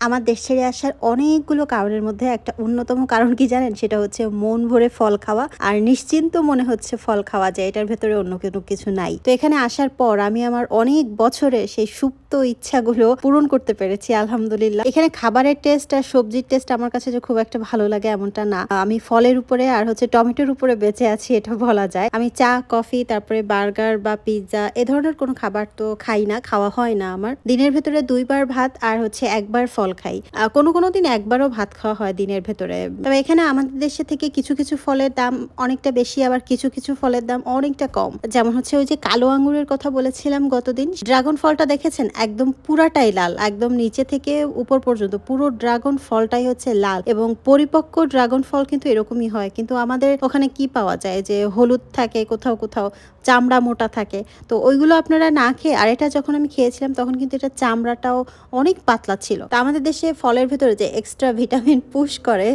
আমার দেশ ছেড়ে আসার অনেকগুলো কারণের মধ্যে একটা অন্যতম কারণ কি জানেন? সেটা হচ্ছে মন ভরে ফল খাওয়া আর নিশ্চিন্ত মনে হচ্ছে ফল খাওয়া যায়। এটার ভেতরে অন্য কোনো কিছু নাই। তো এখানে আসার পর আমি আমার অনেক বছরে সেই সুপ্ত ইচ্ছাগুলো পূরণ করতে পেরেছি, আলহামদুলিল্লাহ। এখানে খাবারের টেস্ট আর সবজির টেস্ট আমার কাছে যে খুব একটা ভালো লাগে এমনটা না। আমি ফলের উপরে আর হচ্ছে টমেটোর উপরে বেঁচে আছি, এটা বলা যায়। আমি চা, কফি, তারপরে বার্গার বা পিৎজা এ ধরনের কোনো খাবার তো খাই না, খাওয়া হয় না আমার। দিনের ভেতরে দুইবার ভাত আর হচ্ছে একবার ফল খাই। কোনো কোনো দিন একবারও ভাত খাওয়া হয় দিনের ভেতরে। তবে এখানে আমাদের দেশে থেকে কিছু কিছু ফলের দাম অনেকটা বেশি, আবার কিছু কিছু ফলের দাম অনেকটা কম। যেমন হচ্ছে ওই যে কালো আঙ্গুরের কথা বলেছিলাম গতদিন। ড্রাগন ফলটা দেখেছেন? একদম পুরাটাই লাল, একদম নিচে থেকে উপর পর্যন্ত। পুরো ড্রাগন ফলটাই হচ্ছে লাল এবং পরিপক্ক ড্রাগন ফল কিন্তু এরকমই হয়। কিন্তু আমাদের ওখানে কি পাওয়া যায়? যে হলুদ থাকে, কোথাও কোথাও চামড়া মোটা থাকে। তো ওইগুলো আপনারা না খেয়ে, আর এটা যখন আমি খেয়েছিলাম তখন কিন্তু এটা চামড়াটাও অনেক পাতলা ছিল। তো আমাদের দেশে ফলের ভেতরে যে এক্সট্রা ভিটামিন পুশ করে,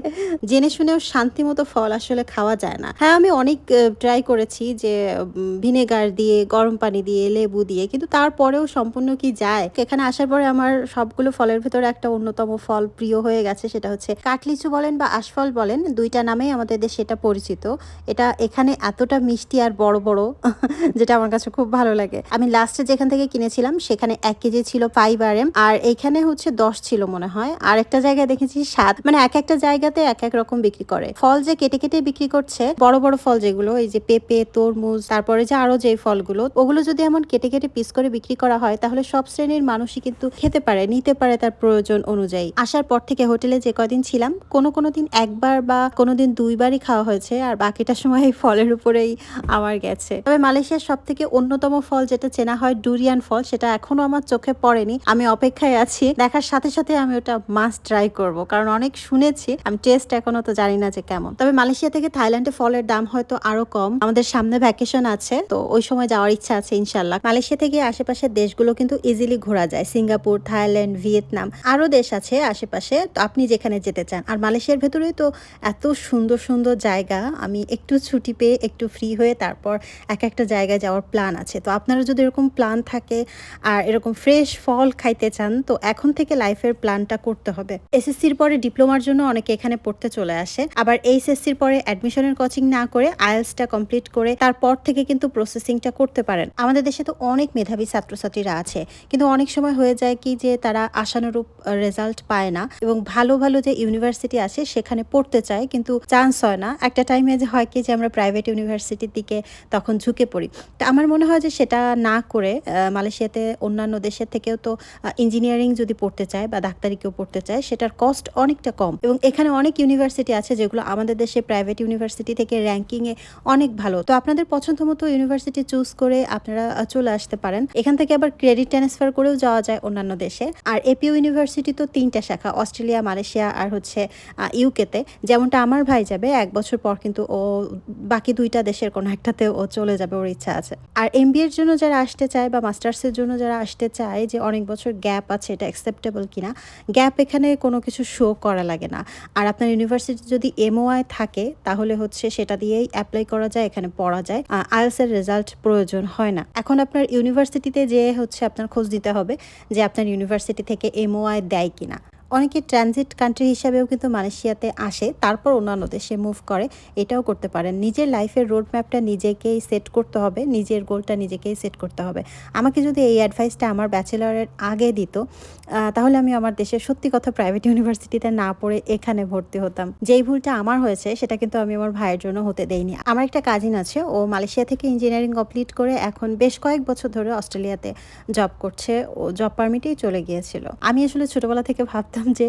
জেনে শুনেও শান্তি মতো ফল আসলে খাওয়া যায় না। হ্যাঁ আমি অনেক ট্রাই করেছি যে ভিনেগার দিয়ে, গরম পানি দিয়ে, লেবু দিয়ে, কিন্তু তারপরেও সম্পূর্ণ কি যায়? এখানে আসার পরে আমার সবগুলো ফলের ভেতরে একটা অন্যতম ফল প্রিয় হয়ে গেছে, সেটা হচ্ছে কাটলিচু বলেন বা আশফল বলেন, দুইটা নামেই আমাদের দেশে এটা পরিচিত। এটা এখানে এতটা মিষ্টি আর বড় বড়, যেটা আমার কাছে খুব ভালো লাগে। আমি লাস্টে যেখান থেকে কিনেছিলাম, সেখানে এক কেজি ছিল ফাইভ আর এম আর এইখানে হচ্ছে দশ ছিল মনে হয়। আর একটা জায়গায় দেখেছি সাত মানে এক একটা জায়গাতে এক এক রকম বিক্রি করে। ফল যে কেটে কেটে বিক্রি করছে, বড় বড় ফল যেগুলো, এই যে পেঁপে, তরমুজ, তারপরে যে আরও যে ফলগুলো, ওগুলো যদি এমন কেটে কেটে পিস করে বিক্রি করা হয়, তাহলে সব শ্রেণির মানুষই কিন্তু খেতে পারে, নিতে পারে তার প্রয়োজন অনুযায়ী। আসার পর থেকে হোটেলে যে কদিন ছিলাম, কোনো কোনো দিন একবার বা কোনো দিন দুইবারই খাওয়া হয়েছে, আর বাকিটা সময় এই ফলের উপরেই আমার গেছে। তবে মালয়েশিয়ার সব থেকে অন্যতম ফল যেটা চেনা হয় ডুরিয়ান ফল, সেটা এখনও আমার চোখে পড়েনি, আমি অপেক্ষায় আছি। দেখার সাথে সাথে আমি ওটা মাস্ট ট্রাই করব। কারণ অনেক শুনেছি, আমি টেস্ট এখনও তো জানি না যে কেমন। তবে মালয়েশিয়া থেকে থাইল্যান্ডে ফলের দাম হয়তো আরও কম। আমাদের সামনে ভ্যাকেশন আছে, তো ওই সময় যাওয়ার ইচ্ছা আছে ইনশাল্লাহ মালয়েশিয়া থেকে আশেপাশের দেশগুলো কিন্তু ইজিলি ঘোরা যায়। সিঙ্গাপুর, থাইল্যান্ড, ভিয়েতনাম, আরও দেশ আছে আশেপাশে, তো আপনি যেখানে যেতে চান। আর মালয়েশিয়ার ভেতরে তো এত সুন্দর সুন্দর জায়গা। আমি একটু ছুটি পেয়ে একটু ফ্রি হয়ে তারপর এক একটা জায়গায় যাওয়ার প্ল্যান আছে। তো আপনারা যদি এরকম প্ল্যান থাকে, আর এরকম ফ্রেশ ফল খাইতে চান, তো এখন থেকে লাইফের প্ল্যানটা করতে হবে। এসএসসির পরে ডিপ্লোমার জন্য অনেকে এখানে পড়তে চলে আসে। আবার এইচএসসির পরে অ্যাডমিশনের কোচিং না করে আইএলসটা কমপ্লিট করে তারপর থেকে কিন্তু প্রসেসিংটা করতে পারেন। আমাদের দেশে তো অনেক মেধাবী ছাত্রছাত্রীরা আছে। কিন্তু অনেক সময় হয়ে যায় কি যে তারা আশানুরূপ রেজাল্ট পায় না এবং ভালো ভালো যে ইউনিভার্সিটি আছে সেখানে পড়তে চায় কিন্তু চান্স হয় না। একটা টাইমে যে হয় কি যে আমরা প্রাইভেট ইউনিভার্সিটির দিকে তখন ঝুঁকে পড়ি। তো আমার মনে হয় যে সেটা না করে মালয়েশিয়াতে অন্যান্য দেশের থেকেও তো ইঞ্জিনিয়ারিং যদি পড়তে চায় বা ডাক্তারি কেউ পড়তে চায়, সেটার কস্ট অনেকটা কম। এবং এখানে অনেক ইউনিভার্সিটি আছে যেগুলো আমাদের দেশে প্রাইভেট ইউনিভার্সিটি থেকে র্যাঙ্কিংয়ে অনেক ভালো। তো আপনাদের পছন্দ মতো ইউনিভার্সিটি চুজ করে আপনারা চলে আসতে পারেন। এখান থেকে আবার ক্রেডিট ট্রান্সফার করেও যাওয়া যায় অন্যান্য দেশে। আর এপিও ইউনিভার্সিটি তো তিনটা শাখা, অস্ট্রেলিয়া, মালয়েশিয়া আর হচ্ছে ইউকেতে যেমনটা আমার ভাই যাবে, এক বছর পর কিন্তু ও, বাকি দুইটা দেশের কোনো একটাতে ও চলে যাবে, ওর ইচ্ছা আছে। আর এম এর জন্য যারা আসতে চায় বা মাস্টার্সের জন্য যারা আসতে চায় যে অনেক বছর গ্যাপ আছে, এটা অ্যাকসেপ্টেবল কিনা গ্যাপ এখানে কোনো কিছু শো করা লাগে না। আর আপনার ইউনিভার্সিটি যদি এমওআই থাকে, তাহলে হচ্ছে সেটা দিয়েই অ্যাপ্লাই করা যায়, এখানে পড়া যায়। আইএলস এর রেজাল্ট প্রয়োজন হয় না। এখন আপনার ইউনিভার্সিটিতে যে হচ্ছে আপনার খোঁজ দিতে হবে যে আপনার ইউনিভার্সিটি থেকে এমওআই দেয় কিনা। অনেকে ট্রানজিট কান্ট্রি হিসাবেও কিন্তু মালয়েশিয়াতে আসে, তারপর অন্যান্য দেশে মুভ করে, এটাও করতে পারেন। নিজের লাইফের রোড ম্যাপটা নিজেকেই সেট করতে হবে, নিজের গোলটা নিজেকেই সেট করতে হবে। আমাকে যদি এই অ্যাডভাইসটা আমার ব্যাচেলরের আগে দিত তাহলে আমি আমার দেশের সত্যি কথা প্রাইভেট ইউনিভার্সিটিতে না পড়ে এখানে ভর্তি হতাম। যেই ভুলটা আমার হয়েছে, সেটা কিন্তু আমি আমার ভাইয়ের জন্য হতে দেইনি। আমার একটা কাজিন আছে, ও মালয়েশিয়া থেকে ইঞ্জিনিয়ারিং কমপ্লিট করে এখন বেশ কয়েক বছর ধরে অস্ট্রেলিয়াতে জব করছে, ও জব পারমিটেই চলে গিয়েছিল। আমি আসলে ছোটবেলা থেকে ভাবতাম যে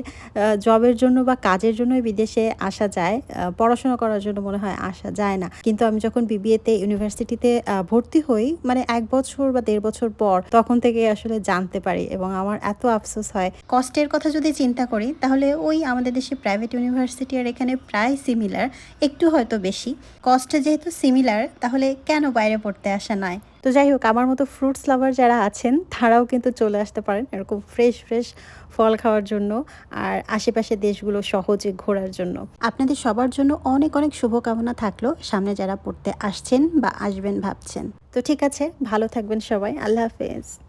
জবের জন্য বা কাজের জন্যই বিদেশে আসা যায় পড়াশোনা করার জন্য মনে হয় আসা যায় না। কিন্তু আমি যখন বিবিএতে ইউনিভার্সিটিতে ভর্তি হই মানে এক বছর বা দেড় বছর পর, তখন থেকে আসলে জানতে পারি এবং আমার এত আফসোস হয়। কষ্টের কথা যদি চিন্তা করি, তাহলে ওই আমাদের দেশে প্রাইভেট ইউনিভার্সিটি আর এখানে প্রায় সিমিলার একটু হয়তো বেশি। কষ্ট যেহেতু সিমিলার তাহলে কেন বাইরে পড়তে আসা নয় তো যাই হোক, আমার মতো ফ্রুটস লাভার যারা আছেন, তারাও কিন্তু চলে আসতে পারেন এরকম ফ্রেশ ফ্রেশ ফল খাওয়ার জন্য আর আশেপাশে দেশগুলো সহজে ঘোরার জন্য। আপনাদের সবার জন্য অনেক অনেক শুভকামনা থাকল। সামনে যারা পড়তে আসছেন বা আসবেন ভাবছেন। তো ঠিক আছে, ভালো থাকবেন সবাই। আল্লাহ হাফেজ।